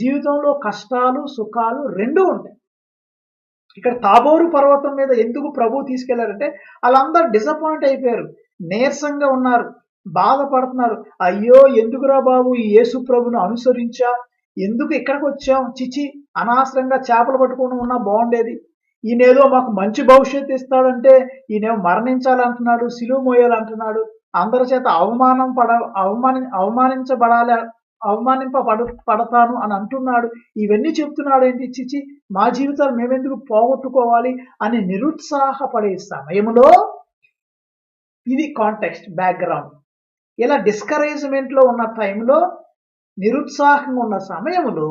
జీవితంలో కష్టాలు సుఖాలు రెండూ ఉంటాయి. ఇక్కడ తాబోరు పర్వతం మీద ఎందుకు ప్రభు తీసుకెళ్ళారంటే వాళ్ళందరూ డిసప్పాయింట్ అయిపోయారు. నీరసంగా ఉన్నారు బాధపడుతున్నారు. అయ్యో ఎందుకురా బాబు ఈ యేసు ప్రభును అనుసరించా? ఎందుకు ఇక్కడికి వచ్చాం చిచి అనవసరంగా చేపలు పట్టుకుని ఉన్నా బాగుండేది. ఈయనేదో మాకు మంచి భవిష్యత్తు ఇస్తాడంటే ఈయనేమో మరణించాలంటున్నాడు సిలువు మోయాలంటున్నాడు. అందరి చేత అవమానం పడ అవమాని అవమానించబడాలి అవమానింపబడు పడతాను అని అంటున్నాడు. ఇవన్నీ చెప్తున్నాడు ఏంటి చిచి మా జీవితాలు మేమెందుకు పోగొట్టుకోవాలి అని నిరుత్సాహపడే సమయంలో ఇది కాంటెక్స్ట్ బ్యాక్గ్రౌండ్ ఇలా డిస్కరేజ్మెంట్లో ఉన్న టైంలో నిరుత్సాహంగా ఉన్న సమయంలో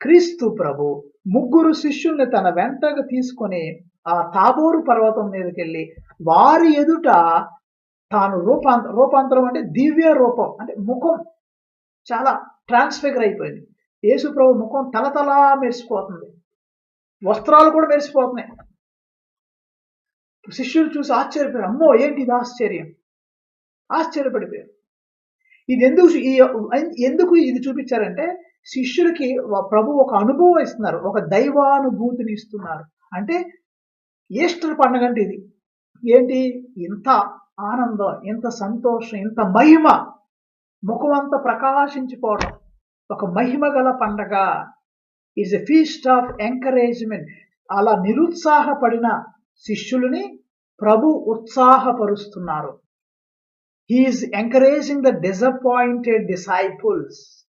క్రీస్తు ప్రభు ముగ్గురు శిష్యుల్ని తన వెంటగా తీసుకొని ఆ తాబోరు పర్వతం మీదకి వెళ్ళి వారి ఎదుట తాను రూపాంత రూపాంతరం అంటే దివ్య రూపం అంటే ముఖం చాలా ట్రాన్స్ఫిగర్ అయిపోయింది. యేసు ప్రభు ముఖం తలతలా మెరిసిపోతుంది. వస్త్రాలు కూడా మెరిసిపోతున్నాయి. శిష్యులు చూసి ఆశ్చర్యపోయారు. అమ్మో ఏంటి ఇది ఆశ్చర్యం? ఆశ్చర్యపడిపోయారు. ఇది ఎందుకు ఈ ఎందుకు ఇది చూపించారంటే శిష్యులకి ప్రభు ఒక అనుభవం ఇస్తున్నారు. ఒక దైవానుభూతిని ఇస్తున్నారు. అంటే ఈస్టర్ పండుగ అంటే ఇది. ఏంటి? ఇంత ఆనందం ఇంత సంతోషం ఇంత మహిమ. ముఖం అంతా ప్రకాశించిపోవడం. ఒక మహిమ గల పండగ is a feast of encouragement అలా నిరుత్సాహపడిన శిష్యులని ప్రభు ఉత్సాహపరుస్తున్నారు. He's encouraging the disappointed disciples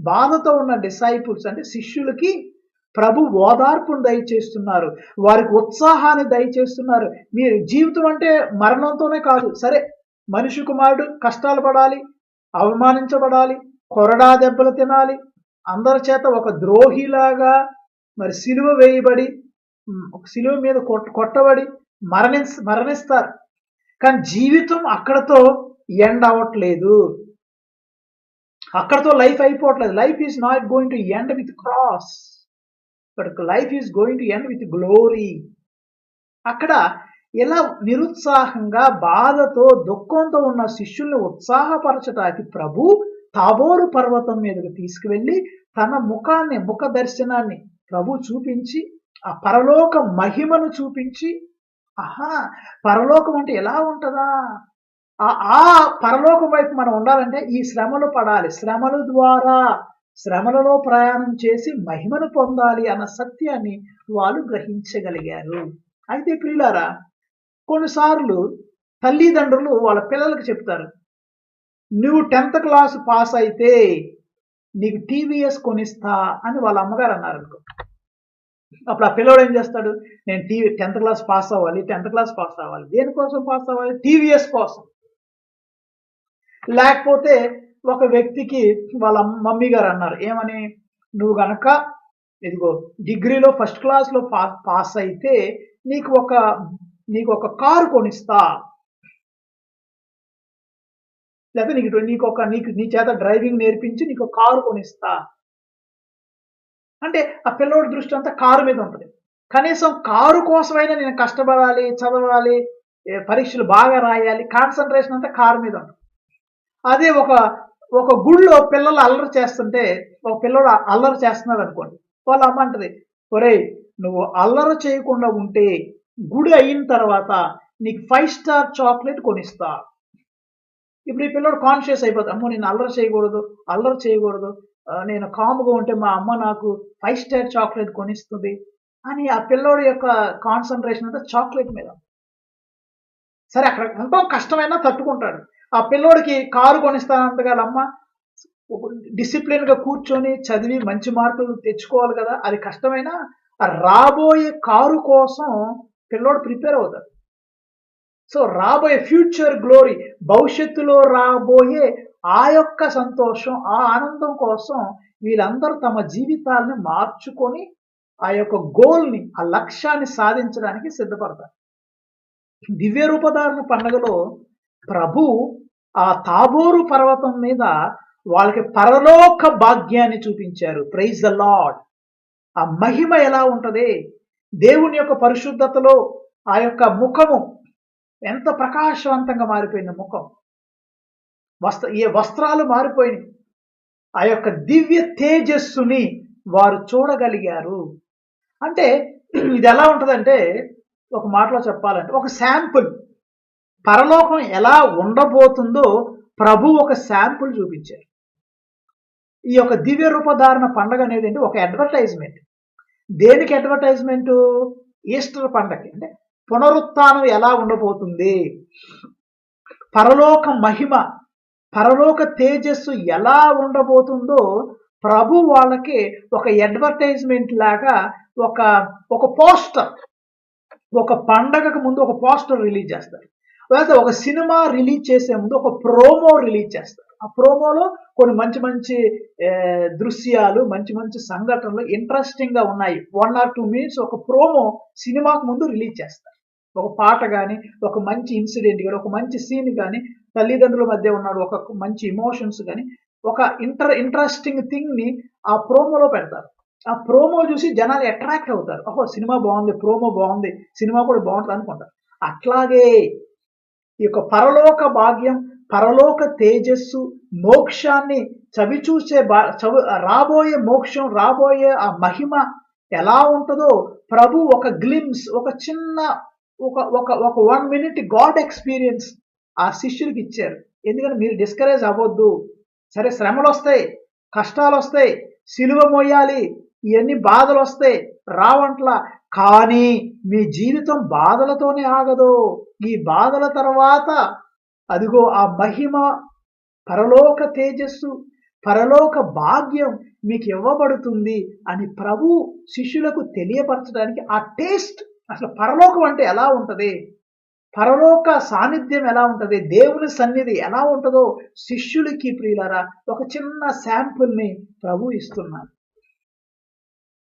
బాధతో ఉన్న డిసైపుల్స్ అంటే శిష్యులకి ప్రభు ఓదార్పును దయచేస్తున్నారు. వారికి ఉత్సాహాన్ని దయచేస్తున్నారు. మీరు జీవితం అంటే మరణంతోనే కాదు. సరే మనిషి కుమారుడు కష్టాలు పడాలి అవమానించబడాలి కొరడా దెబ్బలు తినాలి. అందరి చేత ఒక ద్రోహిలాగా మరి సిలువ వేయబడి ఒక సిలువ మీద కొట్టబడి మరణి మరణిస్తారు. కానీ జీవితం అక్కడతో ఎండ్ అవ్వట్లేదు. అక్కడతో life అయిపోవట్లేదు. Life is not going to end with cross. But life is going to end with glory. అక్కడ ఇలా నిరుత్సాహంగా బాధతో దుఃఖంతో ఉన్న శిష్యుల్ని ఉత్సాహపరచడానికి ప్రభు తాబోరు పర్వతం మీదకు తీసుకువెళ్ళి తన ముఖాన్ని ముఖ దర్శనాన్ని ప్రభు చూపించి ఆ పరలోక మహిమను చూపించి ఆహా పరలోకం అంటే ఎలా ఉంటుందా? ఆ ఆ పరలోకం వైపు మనం ఉండాలంటే ఈ శ్రమలు పడాలి. శ్రమల ద్వారా శ్రమలలో ప్రయాణం చేసి మహిమను పొందాలి అన్న సత్యాన్ని వాళ్ళు గ్రహించగలిగారు. అయితే ప్రియులారా కొన్నిసార్లు తల్లిదండ్రులు వాళ్ళ పిల్లలకు చెప్తారు నువ్వు టెన్త్ క్లాస్ పాస్ అయితే నీకు టీవీఎస్ కొనిస్తా అని వాళ్ళ అమ్మగారు అన్నారు అనుకో అప్పుడు ఆ పిల్లవాడు ఏం చేస్తాడు నేను టీవీ టెన్త్ క్లాస్ పాస్ అవ్వాలి టెన్త్ క్లాస్ పాస్ అవ్వాలి. దేనికోసం పాస్ అవ్వాలి? టీవీఎస్ కోసం. లేకపోతే ఒక వ్యక్తికి వాళ్ళ మమ్మీ గారు అన్నారు ఏమని? నువ్వు గనక ఇదిగో డిగ్రీలో ఫస్ట్ క్లాస్లో పా పాస్ అయితే నీకు ఒక నీకు ఒక కారు కొనిస్తా. లేకపోతే నీకు నీకు ఒక నీకు నీ చేత డ్రైవింగ్ నేర్పించి నీకు ఒక కారు కొనిస్తా. అంటే ఆ పిల్లోడి దృష్టి అంతా కారు మీద ఉంటుంది. కనీసం కారు కోసమైనా నేను కష్టపడాలి చదవాలి పరీక్షలు బాగా రాయాలి కాన్సన్ట్రేషన్ అంతా కారు మీద ఉంటుంది. అదే ఒక ఒక గుళ్ళో పిల్లలు అల్లరి చేస్తుంటే ఒక పిల్లడు అల్లరి చేస్తున్నారు అనుకోండి. వాళ్ళ అమ్మ అంటది ఒరేయ్ నువ్వు అల్లరి చేయకుండా ఉంటే గుడి అయిన తర్వాత నీకు ఫైవ్ స్టార్ చాక్లెట్ కొనిస్తా. ఇప్పుడు ఈ పిల్లడు కాన్షియస్ అయిపోతుంది అమ్మో నేను అల్లరి చేయకూడదు అల్లరి చేయకూడదు నేను కాముగా ఉంటే మా అమ్మ నాకు ఫైవ్ స్టార్ చాక్లెట్ కొనిస్తుంది అని ఆ పిల్లోడి యొక్క కాన్సన్ట్రేషన్ అంతా చాక్లెట్ మీద. సరే అక్కడ ఉంటాం కష్టమైనా తట్టుకుంటాడు. ఆ పిల్లోడికి కారు కొనిస్తానంతగా కదా అమ్మ డిసిప్లిన్గా కూర్చొని చదివి మంచి మార్కులు తెచ్చుకోవాలి కదా అది కష్టమైనా రాబోయే కారు కోసం పిల్లోడు ప్రిపేర్ అవుతాడు. సో రాబోయే ఫ్యూచర్ గ్లోరీ భవిష్యత్తులో రాబోయే ఆ యొక్క సంతోషం ఆ ఆనందం కోసం వీళ్ళందరూ తమ జీవితాలను మార్చుకొని ఆ యొక్క గోల్ని ఆ లక్ష్యాన్ని సాధించడానికి సిద్ధపడతారు. దివ్య రూపధారణ పండుగలో ప్రభు ఆ తాబోరు పర్వతం మీద వాళ్ళకి పరలోక భాగ్యాన్ని చూపించారు. ప్రైజ్ ద లాడ్ ఆ మహిమ ఎలా ఉంటుంది? దేవుని యొక్క పరిశుద్ధతలో ఆ యొక్క ముఖము ఎంత ప్రకాశవంతంగా మారిపోయింది ముఖం. వస్త్ర ఏ వస్త్రాలు మారిపోయినాయి. ఆ యొక్క దివ్య తేజస్సుని వారు చూడగలిగారు. అంటే ఇది ఎలా ఉంటుందంటే ఒక మాటలో చెప్పాలంటే ఒక శాంపుల్. పరలోకం ఎలా ఉండబోతుందో ప్రభు ఒక శాంపుల్ చూపించారు. ఈ యొక్క దివ్య రూపధారణ పండగ అనేది ఒక అడ్వర్టైజ్మెంట్. దేనికి అడ్వర్టైజ్మెంట్ ఈస్టర్ పండగకి అంటే పునరుత్నం ఎలా ఉండబోతుంది? పరలోక మహిమ పరలోక తేజస్సు ఎలా ఉండబోతుందో ప్రభు వాళ్ళకి ఒక అడ్వర్టైజ్మెంట్ లాగా ఒక ఒక పోస్టర్ ఒక పండగకు ముందు ఒక పోస్టర్ రిలీజ్ చేస్తారు. లేకపోతే ఒక సినిమా రిలీజ్ చేసే ముందు ఒక ప్రోమో రిలీజ్ చేస్తారు. ఆ ప్రోమోలో కొన్ని మంచి మంచి దృశ్యాలు మంచి మంచి సంఘటనలు ఇంట్రెస్టింగ్గా ఉన్నాయి. వన్ ఆర్ టూ మినిట్స్ ఒక ప్రోమో సినిమాకు ముందు రిలీజ్ చేస్తారు. ఒక పాట కానీ ఒక మంచి ఇన్సిడెంట్ కానీ ఒక మంచి సీన్ కానీ తల్లిదండ్రుల మధ్య ఉన్నాడు ఒక మంచి ఇమోషన్స్ కానీ ఒక ఇంటర్ ఇంట్రెస్టింగ్ థింగ్ని ఆ ప్రోమోలో పెడతారు. ఆ ప్రోమో చూసి జనాలు అట్రాక్ట్ అవుతారు. ఓహో సినిమా బాగుంది ప్రోమో బాగుంది సినిమా కూడా బాగుంటుంది అనుకుంటారు. అట్లాగే ఈ యొక్క పరలోక భాగ్యం పరలోక తేజస్సు మోక్షాన్ని చవిచూసే బా చవి రాబోయే మోక్షం రాబోయే ఆ మహిమ ఎలా ఉంటుందో ప్రభు ఒక గ్లిమ్స్ ఒక చిన్న ఒక ఒక ఒక వన్ మినిట్ గాడ్ ఎక్స్పీరియన్స్ ఆ శిష్యుడికి ఇచ్చారు. ఎందుకంటే మీరు డిస్కరేజ్ అవ్వద్దు. సరే శ్రమలు వస్తాయి కష్టాలు వస్తాయి సిలువ మోయాలి ఇవన్నీ బాధలు వస్తాయి రావంట్ల. కానీ మీ జీవితం బాధలతోనే ఆగదు. ఈ బాధల తర్వాత అదిగో ఆ మహిమ పరలోక తేజస్సు పరలోక భాగ్యం మీకు ఇవ్వబడుతుంది అని ప్రభు శిష్యులకు తెలియపరచడానికి ఆ టేస్ట్ అసలు పరలోకం అంటే ఎలా ఉంటుంది? పరలోక సాన్నిధ్యం ఎలా ఉంటుంది? దేవుని సన్నిధి ఎలా ఉంటుందో శిష్యులకి ప్రియులరా ఒక చిన్న శాంపుల్ని ప్రభు ఇస్తున్నారు